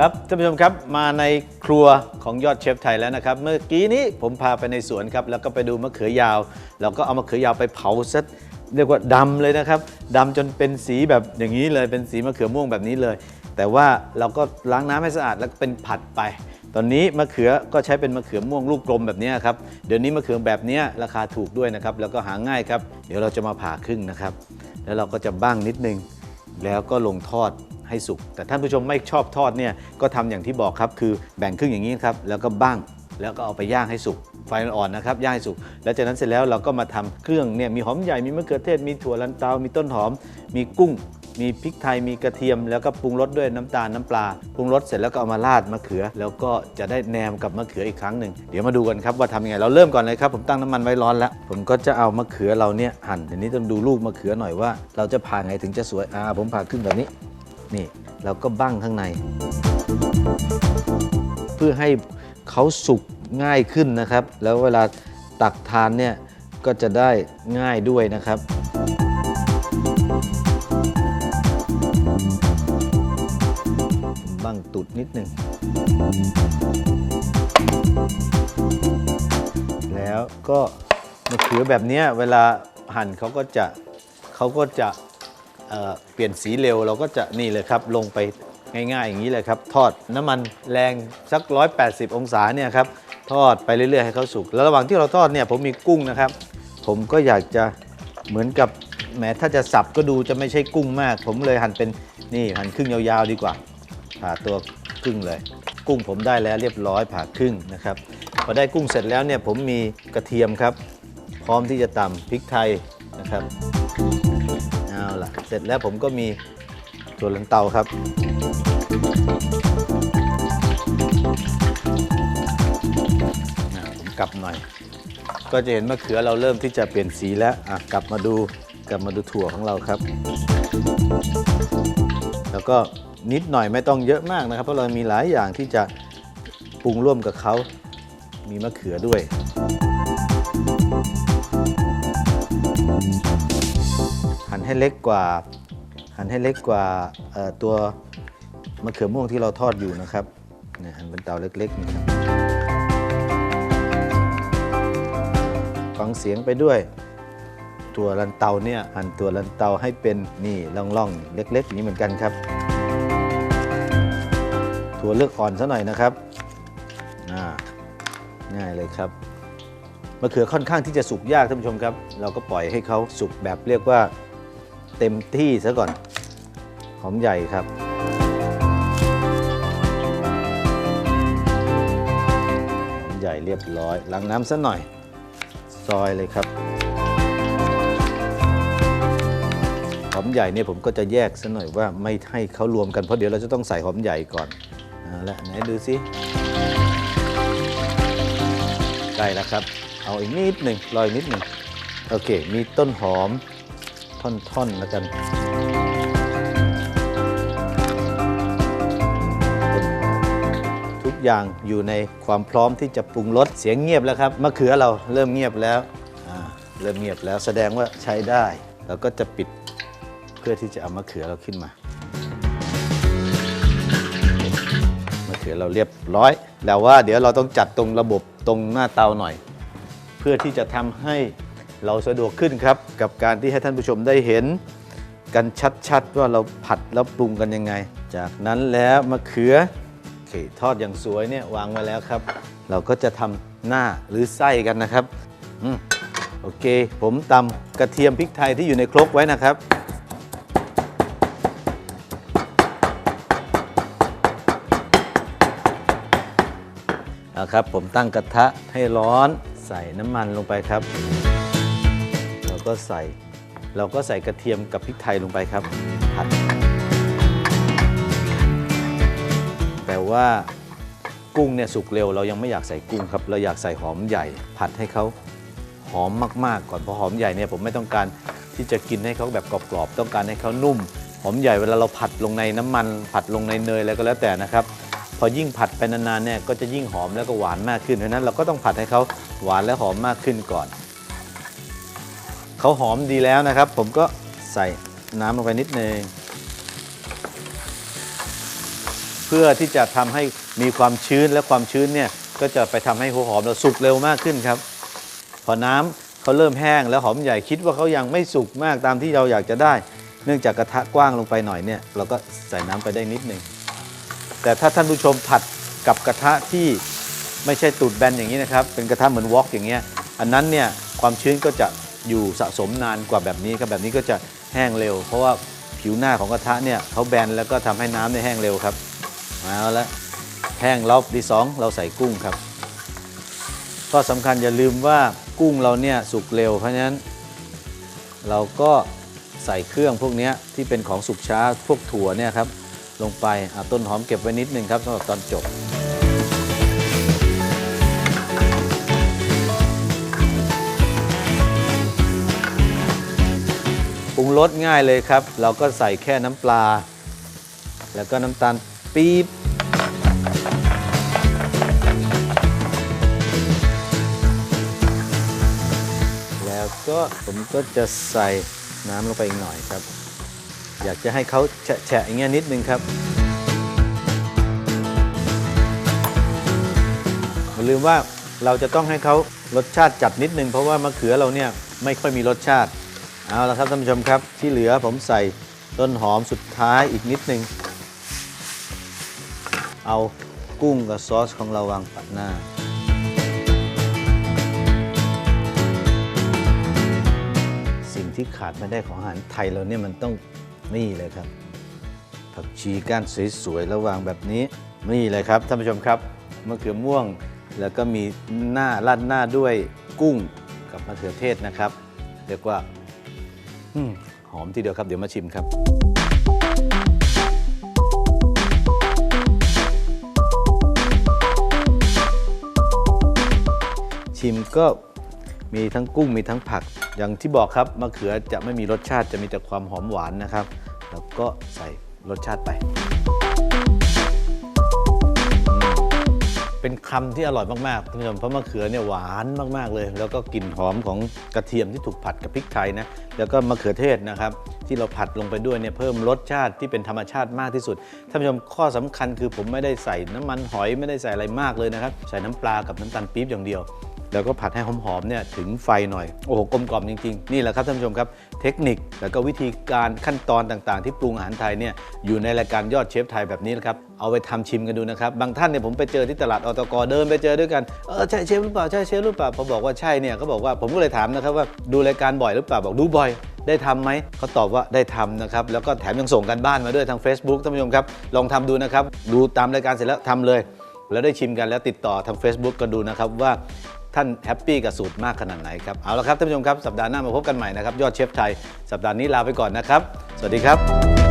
ครับท่านผู้ชมครับมาในครัวของยอดเชฟไทยแล้วนะครับ เมื่อกี้นี้ผมพาไปในสวนครับแล้วก็ไปดูมะเขือยาวเราก็เอามะเขือยาวไปเผาซะเรียกว่าดำเลยนะครับดำจนเป็นสีแบบอย่างนี้เลยเป็นสีมะเขือม่วงแบบนี้เลย แต่ว่าเราก็ล้างน้ำให้สะอาดแล้วก็เป็นผัดไป ตอนนี้มะเขือก็ใช้เป็นมะเขือม่วงลูกกลมแบบนี้ครับเดี๋ยวนี้มะเขือแบบนี้ราคาถูกด้วยนะครับแล้วก็หาง่ายครับ เดี๋ยวเราจะมาผ่าครึ่งนะครับ แล้วเราก็จะบ้างนิดนึงแล้วก็ลงทอด ให้สุก แต่ท่านผู้ชมไม่ชอบทอดเนี่ยก็ทำอย่างที่บอกครับ คือแบ่งครึ่งอย่างนี้ครับ แล้วก็บ้างแล้วก็เอาไปย่างให้สุก ไฟอ่อนนะครับ ย่างให้สุก แล้วจากนั้นเสร็จแล้วเราก็มาทำเครื่องเนี่ยมีหอมใหญ่ มีมะเขือเทศ มีถั่วลันเตา มีต้นหอม มีกุ้ง มีพริกไทย มีกระเทียม แล้วก็ปรุงรสด้วยน้ำตาลน้ำปลา ปรุงรสเสร็จแล้วก็เอามาราดมะเขือ แล้วก็จะได้แนมกับมะเขืออีกครั้งหนึ่ง เดี๋ยวมาดูกันครับว่าทำยังไง เราเริ่มก่อนเลยครับ ผมตั้งน้ำมันไว้ร้อนแล้ว ผมก็จะเอามะเขือเราเนี่ยหั่นทีนี้ต้องดูลูกมะเขือหน่อยว่า เราจะผ่าไงถึงจะสวย อ่า ผมผ่าครึ่งแบบนี้ นี่เราก็บั้งข้างใน เพื่อให้เขาสุกง่ายขึ้นนะครับ แล้วเวลาตักทานเนี่ยก็จะได้ง่ายด้วยนะครับ บั้งตุดนิดหนึ่งแล้วก็มะเขือแบบเนี้ยเวลาหั่นเขาก็จะเขาก็จะ เปลี่ยนสีเร็วเราก็จะนี่เลยครับลงไปง่ายๆอย่างนี้เลยครับ ทอดน้ำมันแรงสัก 180 องศาเนี่ยครับทอดไปเรื่อยๆให้เขาสุก แล้วระหว่างที่เราทอดเนี่ยผมมีกุ้งนะครับ ผมก็อยากจะเหมือนกับแหมถ้าจะสับก็ดูจะไม่ใช่กุ้งมาก ผมเลยหั่นเป็นนี่หั่นครึ่งยาวๆดีกว่า ผ่าตัวครึ่งเลย กุ้งผมได้แล้วเรียบร้อยผ่าครึ่งนะครับพอได้กุ้งเสร็จแล้วเนี่ยผมมีกระเทียมครับ พร้อมที่จะตำพริกไทยนะครับ ร็จแล้วผมก็มีถั่วลันเตาครับ ผมกลับหน่อย ก็จะเห็นมะเขือเราเริ่มที่จะเปลี่ยนสีแล้วอะกลับมาดูกลับมาดูถั่วของเราครับ แล้วก็นิดหน่อยไม่ต้องเยอะมากนะครับ เพราะเรามีหลายอย่างที่จะปรุงร่วมกับเขามีมะเขือด้วย ให้เล็กกว่า หั่นให้เล็กกว่าตัวมะเขือม่วงที่เราทอดอยู่นะครับเนี่ยหั่นเป็นเตาเล็กๆนี่ครับฟังเสียงไปด้วย ตัวลันเตาเนี่ยหั่นตัวลันเตาให้เป็นนี่ร่องๆเล็กๆอย่างนี้เหมือนกันครับ ถั่วเลือกอ่อนซะหน่อยนะครับง่ายเลยครับมะเขือค่อนข้างที่จะสุกยากท่านผู้ชมครับ เราก็ปล่อยให้เขาสุกแบบเรียกว่า เต็มที่ซะก่อน หอมใหญ่ครับ หอมใหญ่เรียบร้อยล้างน้ำซะหน่อย ซอยเลยครับ หอมใหญ่เนี่ยผมก็จะแยกซะหน่อยว่าไม่ให้เขารวมกันเพราะเดี๋ยวเราจะต้องใส่หอมใหญ่ก่อนเอาละไหนดูสิใกล้แล้วครับ เอาอีกนิดหนึ่งรออีกนิดหนึ่งโอเค มีต้นหอม ท่อนๆแล้วกันทุกอย่างอยู่ในความพร้อมที่จะปรุงรสเสียงเงียบแล้วครับมะเขือเราเริ่มเงียบแล้วอ่าเริ่มเงียบแล้วแสดงว่าใช้ได้เราก็จะปิดเพื่อที่จะเอามะเขือเราขึ้นมามะเขือเราเรียบร้อย แล้วว่าเดี๋ยวเราต้องจัดตรงระบบตรงหน้าเตาหน่อย เพื่อที่จะทำให้ เราสะดวกขึ้นครับ กับการที่ให้ท่านผู้ชมได้เห็น กันชัดๆ ว่าเราผัดแล้วปรุงกันยังไง จากนั้นแล้วมะเขือเคทอดอย่างสวยเนี่ยวางไว้แล้วครับ เราก็จะทำหน้าหรือไส้กันนะครับอืมโอเค ผมตำกระเทียมพริกไทยที่อยู่ในครกไว้นะครับเอาครับผมตั้งกระทะให้ร้อนใส่น้ำมันลงไปครับ ก็ใส่ เราก็ใส่กระเทียมกับพริกไทยลงไปครับผัดแต่ว่ากุ้งเนี่ยสุกเร็วเรายังไม่อยากใส่กุ้งครับ เราอยากใส่หอมใหญ่ ผัดให้เขาหอมมากๆ ก่อนเพราะหอมใหญ่เนี่ยผมไม่ต้องการที่จะกินให้เขาแบบกรอบๆต้องการให้เขานุ่ม หอมใหญ่เวลาเราผัดลงในน้ำมัน ผัดลงในเนยอะไรก็แล้วแต่นะครับ พอยิ่งผัดไปนานๆเนี่ยก็จะยิ่งหอมแล้วก็หวานมากขึ้นเพราะนั้นเราก็ต้องผัดให้เขาหวานและหอมมากขึ้นก่อน เขาหอมดีแล้วนะครับ ผมก็ใส่น้ำลงไปนิดนึงเพื่อที่จะทำให้มีความชื้นและความชื้นเนี่ยก็จะไปทำให้หัวหอมเราสุกเร็วมากขึ้นครับ พอน้ำเขาเริ่มแห้งแล้วหอมใหญ่คิดว่าเขายังไม่สุกมากตามที่เราอยากจะได้ เนื่องจากกระทะกว้างลงไปหน่อยเนี่ยเราก็ใส่น้ำไปได้นิดหนึงแต่ถ้าท่านผู้ชมผัดกับกระทะที่ไม่ใช่ตูดแบนอย่างนี้นะครับ เป็นกระทะเหมือนวอกอย่างเงี้ย อันนั้นเนี่ยความชื้นก็จะ อยู่สะสมนานกว่าแบบนี้ครับแบบนี้ก็จะแห้งเร็ว เพราะว่าผิวหน้าของกระทะเนี่ยเขาแบนแล้วก็ทำให้น้ำเนี่ยแห้งเร็วครับเอาละแห้งรอบที่สองเราใส่กุ้งครับ ก็สำคัญอย่าลืมว่ากุ้งเราเนี่ยสุกเร็ว เพราะฉะนั้น เราก็ใส่เครื่องพวกนี้ที่เป็นของสุกช้าพวกถั่วเนี่ยครับลงไปอะต้นหอมเก็บไว้นิดนึงครับสำหรับตอนจบ รุงรสง่ายเลยครับ เราก็ใส่แค่น้ำปลา แล้วก็น้ำตาลปี๊บแล้วก็ผมก็จะใส่น้ำลงไปอีกหน่อยครับ อยากจะให้เขาแฉะอย่างเงี้ยนิดนึงครับอย่าลืมว่าเราจะต้องให้เขารสชาติจัดนิดนึง เพราะว่ามะเขือเราเนี่ยไม่ค่อยมีรสชาติ เอาละครับท่านผู้ชมครับที่เหลือผมใส่ต้นหอมสุดท้ายอีกนิดนึง เอากุ้งกับซอสของเราวางปัดหน้า สิ่งที่ขาดไม่ได้ของอาหารไทยเราเนี่ยมันต้องนี่เลยครับ ผักชีก้านสวยๆแล้ววางแบบนี้นี่เลยครับท่านผู้ชมครับมะเขือม่วงแล้วก็มีหน้าราดหน้าด้วยกุ้งกับมะเขือเทศนะครับ เรียกว่า หอมทีเดียวครับ เดี๋ยวมาชิมครับ ชิมก็มีทั้งกุ้งมีทั้งผัก อย่างที่บอกครับมะเขือจะไม่มีรสชาติจะมีแต่ความหอมหวานนะครับ แล้วก็ใส่รสชาติไป เป็นคำที่อร่อยมากๆท่านผู้ชมเพราะมะเขือเนี่ยหวานมากๆเลย แล้วก็กลิ่นหอมของกระเทียมที่ถูกผัดกับพริกไทยนะแล้วก็มะเขือเทศนะครับที่เราผัดลงไปด้วยเนี่ยเพิ่มรสชาติที่เป็นธรรมชาติมากที่สุดท่านผู้ชมข้อสำคัญคือผมไม่ได้ใส่น้ำมันหอยไม่ได้ใส่อะไรมากเลยนะครับ ใส่น้ำปลากับน้ำตาลปี๊บอย่างเดียว แล้วก็ผัดให้หอมๆเนี่ยถึงไฟหน่อย โอ้โหกลมกล่อมจริง ๆ นี่แหละครับท่านผู้ชมครับ เทคนิคแล้วก็วิธีการขั้นตอนต่างๆ ที่ปรุงอาหารไทยเนี่ยอยู่ในรายการยอดเชฟไทยแบบนี้นะครับ เอาไปทำชิมกันดูนะครับ บางท่านเนี่ยผมไปเจอที่ตลาดอตกเดินไปเจอด้วยกัน เออใช่เชฟหรือเปล่าใช่เชฟหรือเปล่าพอบอกว่าใช่เนี่ยเขาบอกว่าผมก็เลยถามนะครับว่าดูรายการบ่อยหรือเปล่าบอกดูบ่อยได้ทำไหม เขาตอบว่าได้ทำนะครับ แล้วก็แถมยังส่งกันบ้านมาด้วยทาง Facebook ท่านผู้ชมครับ ลองทำดูนะครับ ดูตามรายการเสร็จแล้วทำเลย แล้วได้ชิมกันแล้วติดต่อทาง Facebook ก็ดูนะครับว่า ท่านแฮปปี้กับสูตรมากขนาดไหนครับ เอาละครับท่านผู้ชมครับ สัปดาห์หน้ามาพบกันใหม่นะครับ ยอดเชฟไทย สัปดาห์นี้ลาไปก่อนนะครับ สวัสดีครับ